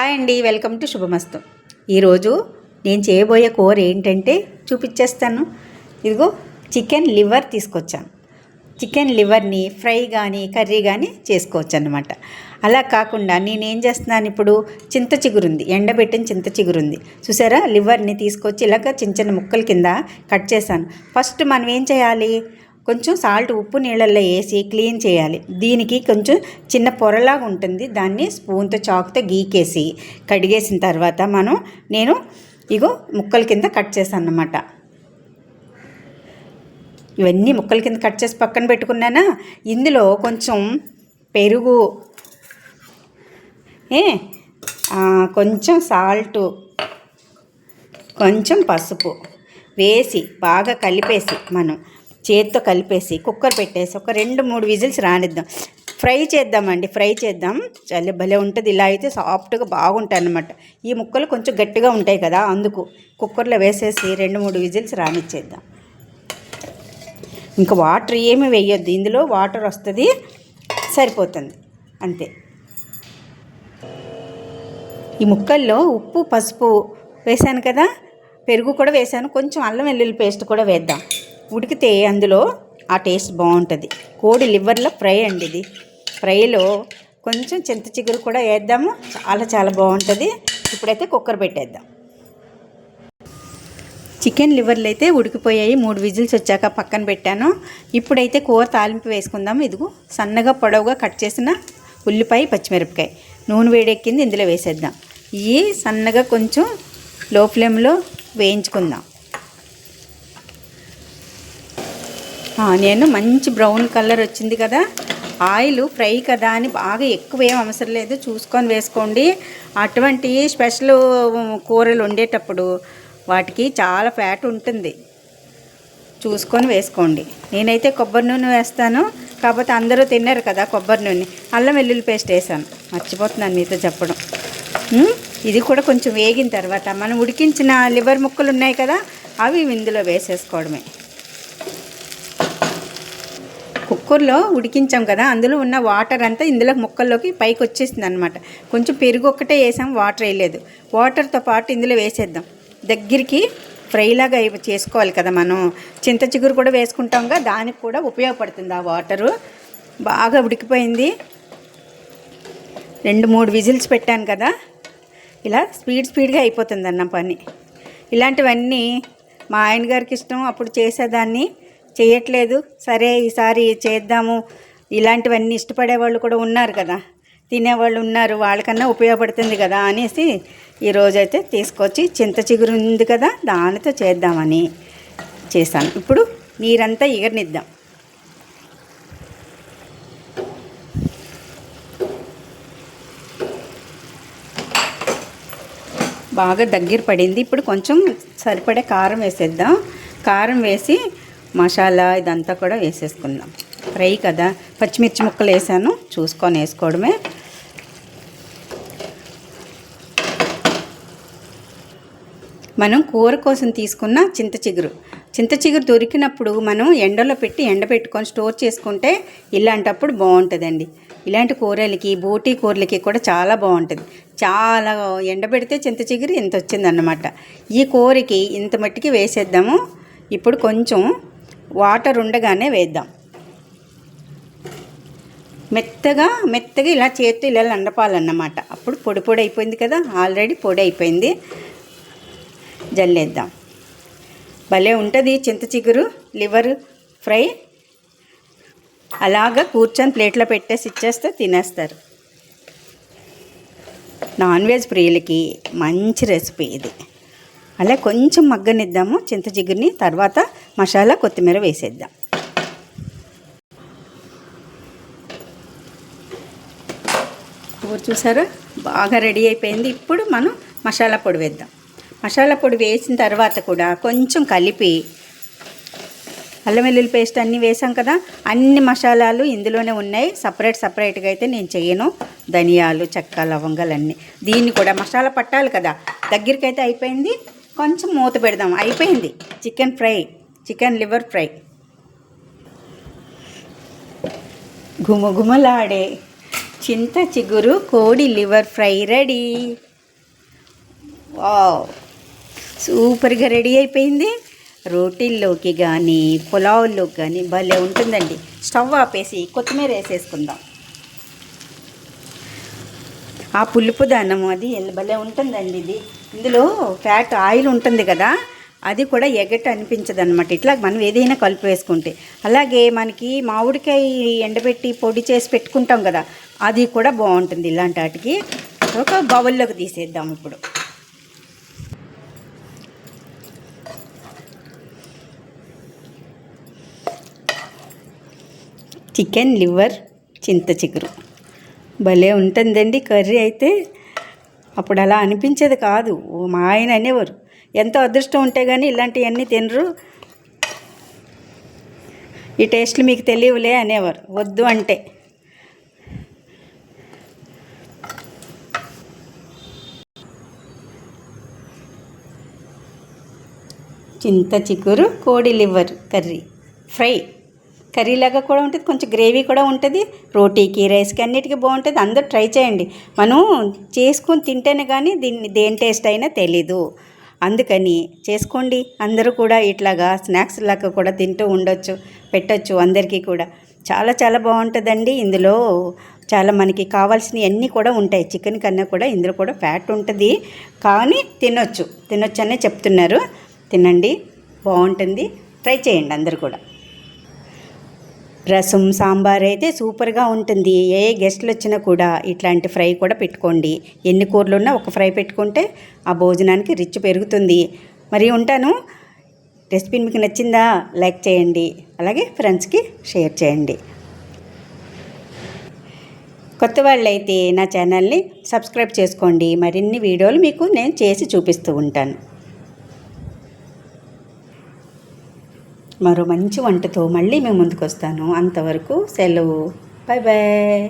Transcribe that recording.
Hi అండి welcome to శుభమస్తు. ఈరోజు నేను చేయబోయే కూర ఏంటంటే చూపించేస్తాను ఇదిగో చికెన్ లివర్ తీసుకొచ్చాను. చికెన్ లివర్ని ఫ్రై కానీ కర్రీ కానీ చేసుకోవచ్చు అనమాట అలా కాకుండా నేనేం చేస్తున్నాను ఇప్పుడు చింత చిగురుంది ఎండబెట్టిన చింత చిగురుంది. చూసారా? లివర్ని తీసుకొచ్చి ఇలాగ చిన్న చిన్న ముక్కల కింద కట్ చేశాను. ఫస్ట్ మనం ఏం చేయాలి? కొంచెం సాల్ట్ ఉప్పు నీళ్ళల్లో వేసి క్లీన్ చేయాలి. దీనికి కొంచెం చిన్న పొరలాగా ఉంటుంది. దాన్ని స్పూన్తో చాకుతో గీకేసి కడిగేసిన తర్వాత మనం నేను ఇగో ముక్కల కింద కట్ చేశాను అన్నమాట ఇవన్నీ ముక్కల కింద కట్ చేసి పక్కన పెట్టుకున్నానా? ఇందులో కొంచెం పెరుగు ఏ కొంచెం సాల్టు కొంచెం పసుపు వేసి బాగా కలిపేసి మనం చేతితో కలిపేసి కుక్కర్ పెట్టేసి ఒక రెండు మూడు విజిల్స్ రానిద్దాం. ఫ్రై చేద్దామండి ఫ్రై చేద్దాం. చాలా భలే ఉంటుంది. ఇలా అయితే సాఫ్ట్గా బాగుంటాయి అన్నమాట ఈ ముక్కలు కొంచెం గట్టిగా ఉంటాయి కదా అందుకు కుక్కర్లో వేసేసి రెండు మూడు విజిల్స్ రానిచ్చేద్దాం. ఇంకా వాటర్ ఏమి వేయొద్దు. ఇందులో వాటర్ వస్తుంది సరిపోతుంది. అంతే. ఈ ముక్కల్లో ఉప్పు పసుపు వేసాను కదా పెరుగు కూడా వేసాను కొంచెం అల్లం వెల్లుల్లి పేస్ట్ కూడా వేద్దాం. ఉడికితే అందులో ఆ టేస్ట్ బాగుంటుంది. కోడి లివర్లో ఫ్రై అండి ఇది. ఫ్రైలో కొంచెం చింత చిగురు కూడా వేద్దాము. చాలా చాలా బాగుంటుంది. ఇప్పుడైతే కుక్కర్ పెట్టేద్దాం. చికెన్ లివర్లు అయితే ఉడికిపోయాయి. మూడు విజిల్స్ వచ్చాక పక్కన పెట్టాను. ఇప్పుడైతే కూర తాలింపు వేసుకుందాం. ఇదిగో సన్నగా పొడవుగా కట్ చేసిన ఉల్లిపాయ పచ్చిమిరపకాయ. నూనె వేడెక్కింది. ఇందులో వేసేద్దాం. ఇవి సన్నగా కొంచెం లో ఫ్లేమ్లో వేయించుకుందాం. నేను మంచి బ్రౌన్ కలర్ వచ్చింది కదా. ఆయిల్ ఫ్రై కదా అని బాగా ఎక్కువ ఏం అవసరం లేదు. చూసుకొని వేసుకోండి. అటువంటి స్పెషల్ కూరలు వండేటప్పుడు వాటికి చాలా ఫ్యాట్ ఉంటుంది. చూసుకొని వేసుకోండి. నేనైతే కొబ్బరి నూనె వేస్తాను. కాకపోతే అందరూ తిన్నారు కదా కొబ్బరి నూనె. అల్లం వెల్లుల్లి పేస్ట్ వేసాను. మర్చిపోతున్నాను మీతో చెప్పడం. ఇది కూడా కొంచెం వేగిన తర్వాత మనం ఉడికించిన లివర్ ముక్కలు ఉన్నాయి కదా అవి ఇందులో వేసేసుకోవడమే. కుక్కర్లో ఉడికించాం కదా అందులో ఉన్న వాటర్ అంతా ఇందులో ముక్కల్లోకి పైకి వచ్చేసింది అనమాట కొంచెం పెరుగు ఒక్కటే వేసాం వాటర్ వేయలేదు. వాటర్తో పాటు ఇందులో వేసేద్దాం. దగ్గరికి ఫ్రైలాగా చేసుకోవాలి కదా మనం. చింత చిగురు కూడా వేసుకుంటాంగా దానికి కూడా ఉపయోగపడుతుంది ఆ వాటరు. బాగా ఉడికిపోయింది. రెండు మూడు విజిల్స్ పెట్టాను కదా. ఇలా స్పీడ్ స్పీడ్గా అయిపోతుంది అన్న పని. ఇలాంటివన్నీ మా ఆయన గారికి ఇష్టం అప్పుడు చేసేదాన్ని. చేయట్లేదు. సరే ఈసారి చేద్దాము. ఇలాంటివన్నీ ఇష్టపడే వాళ్ళు కూడా ఉన్నారు కదా. తినేవాళ్ళు ఉన్నారు. వాళ్ళకన్నా ఉపయోగపడుతుంది కదా అనేసి ఈరోజైతే తీసుకొచ్చి చింత చిగురు ఉంది కదా దానితో చేద్దామని చేశాను. ఇప్పుడు నీరంతా ఎగరనిద్దాం. బాగా దగ్గర పడింది. ఇప్పుడు కొంచెం సరిపడే కారం వేసేద్దాం. కారం వేసి మసాలా ఇదంతా కూడా వేసేసుకుందాం. ఫ్రై కదా? పచ్చిమిర్చి ముక్కలు వేసాను. చూసుకొని వేసుకోవడమే. మనం కూర కోసం తీసుకున్న చింత చిగురు. చింత చిగురు దొరికినప్పుడు మనం ఎండలో పెట్టి ఎండబెట్టుకొని స్టోర్ చేసుకుంటే ఇలాంటప్పుడు బాగుంటుందండి. ఇలాంటి కూరలకి బోటీ కూరలకి కూడా చాలా బాగుంటుంది. చాలా ఎండబెడితే చింత చిగురు ఇంత వచ్చిందన్నమాట. ఈ కూరకి ఇంత మట్టికి వేసేద్దాము. ఇప్పుడు కొంచెం వాటర్ ఉండగానే వేద్దాం. మెత్తగా మెత్తగా ఇలా చేతి ఇలా లండపాలన్నమాట. అప్పుడు పొడి పొడి అయిపోయింది కదా ఆల్రెడీ పొడి అయిపోయింది. జల్లేద్దాం. భలే ఉంటుంది చింత చిగురు లివర్ ఫ్రై. అలాగా కూర్చొని ప్లేట్లో పెట్టేసి ఇచ్చేస్తే తినేస్తారు. నాన్ వెజ్ ప్రియులకి మంచి రెసిపీ ఇది. అలా కొంచెం మగ్గనిద్దాము చింత చిగురిని తర్వాత మసాలా కొత్తిమీర వేసేద్దాం. కూర చూసారా? బాగా రెడీ అయిపోయింది. ఇప్పుడు మనం మసాలా పొడి వేద్దాం. మసాలా పొడి వేసిన తర్వాత కూడా కొంచెం కలిపి అల్లం వెల్లుల్లి పేస్ట్ అన్నీ వేసాం కదా? అన్ని మసాలాలు ఇందులోనే ఉన్నాయి. సపరేట్ సపరేట్గా అయితే నేను చేయను. ధనియాలు చెక్క లవంగాలు అన్నీ దీన్ని కూడా మసాలా పట్టాలి కదా? దగ్గరికి అయితే అయిపోయింది. కొంచెం మూత పెడదాం. అయిపోయింది. Chicken fry. Chicken liver fry. గుమగుమలాడే చింత చిగురు కోడి లివర్ ఫ్రై రెడీ. వావ్! సూపర్గా రెడీ అయిపోయింది. రోటీల్లోకి కానీ పులావుల్లోకి కానీ భలే ఉంటుందండి. స్టవ్ ఆపేసి కొత్తిమీర వేసేసుకుందాం. ఆ పులుపు దానము అది భలే ఉంటుందండి ఇది. ఇందులో ఫ్యాట్ ఆయిల్ ఉంటుంది కదా అది కూడా ఎగట్ అనిపించదు అనమాట ఇట్లా మనం ఏదైనా కలిపి వేసుకుంటే. అలాగే మనకి మామిడికాయ ఎండబెట్టి పొడి చేసి పెట్టుకుంటాం కదా అది కూడా బాగుంటుంది ఇలాంటి వాటికి. ఒక బౌల్లోకి తీసేద్దాం ఇప్పుడు. చికెన్ లివర్ చింత చిగురు. భలే ఉంటుందండి కర్రీ అయితే. అప్పుడు అలా అనిపించేది కాదు. ఓ మా ఆయన అనేవారు. ఎంతో అదృష్టం ఉంటే కానీ ఇలాంటివన్నీ తినరు. ఈ టేస్ట్లు మీకు తెలియవులే అనేవారు. వద్దు అంటే. చింత చిగురు కోడి లివర్ కర్రీ. ఫ్రై. కర్రీలాగా కూడా ఉంటుంది కొంచెం గ్రేవీ కూడా ఉంటుంది రోటీకి రైస్కి అన్నిటికీ బాగుంటుంది. అందరూ ట్రై చేయండి. మనం చేసుకొని తింటేనే కానీ దీన్ని దేని టేస్ట్ అయినా తెలీదు. అందుకని చేసుకోండి. అందరూ కూడా ఇట్లాగా స్నాక్స్ లాగా కూడా తింటూ ఉండొచ్చు పెట్టొచ్చు అందరికీ కూడా. చాలా చాలా బాగుంటుందండి. ఇందులో చాలా మనకి కావాల్సినవి అన్నీ కూడా ఉంటాయి. చికెన్ కన్నా కూడా ఇందులో కూడా ఫ్యాట్ ఉంటుంది. కానీ తినొచ్చు. తినొచ్చు అనే చెప్తున్నారు. తినండి. బాగుంటుంది. ట్రై చేయండి అందరు కూడా. రసం సాంబార్ అయితే సూపర్గా ఉంటుంది. ఏ గెస్ట్లు వచ్చినా కూడా ఇట్లాంటి ఫ్రై కూడా పెట్టుకోండి. ఎన్ని కూరలు ఉన్నా ఒక ఫ్రై పెట్టుకుంటే ఆ భోజనానికి రిచ్ పెరుగుతుంది. మరి ఉంటాను. రెసిపీ మీకు నచ్చిందా లైక్ చేయండి. అలాగే ఫ్రెండ్స్కి షేర్ చేయండి. కొత్త వాళ్ళైతే నా ఛానల్ని సబ్స్క్రైబ్ చేసుకోండి. మరిన్ని వీడియోలు మీకు నేను చేసి చూపిస్తూ ఉంటాను. మరో మంచి వంటతో మళ్ళీ మేము ముందుకు వస్తాను అంతవరకు సెలవు. Bye bye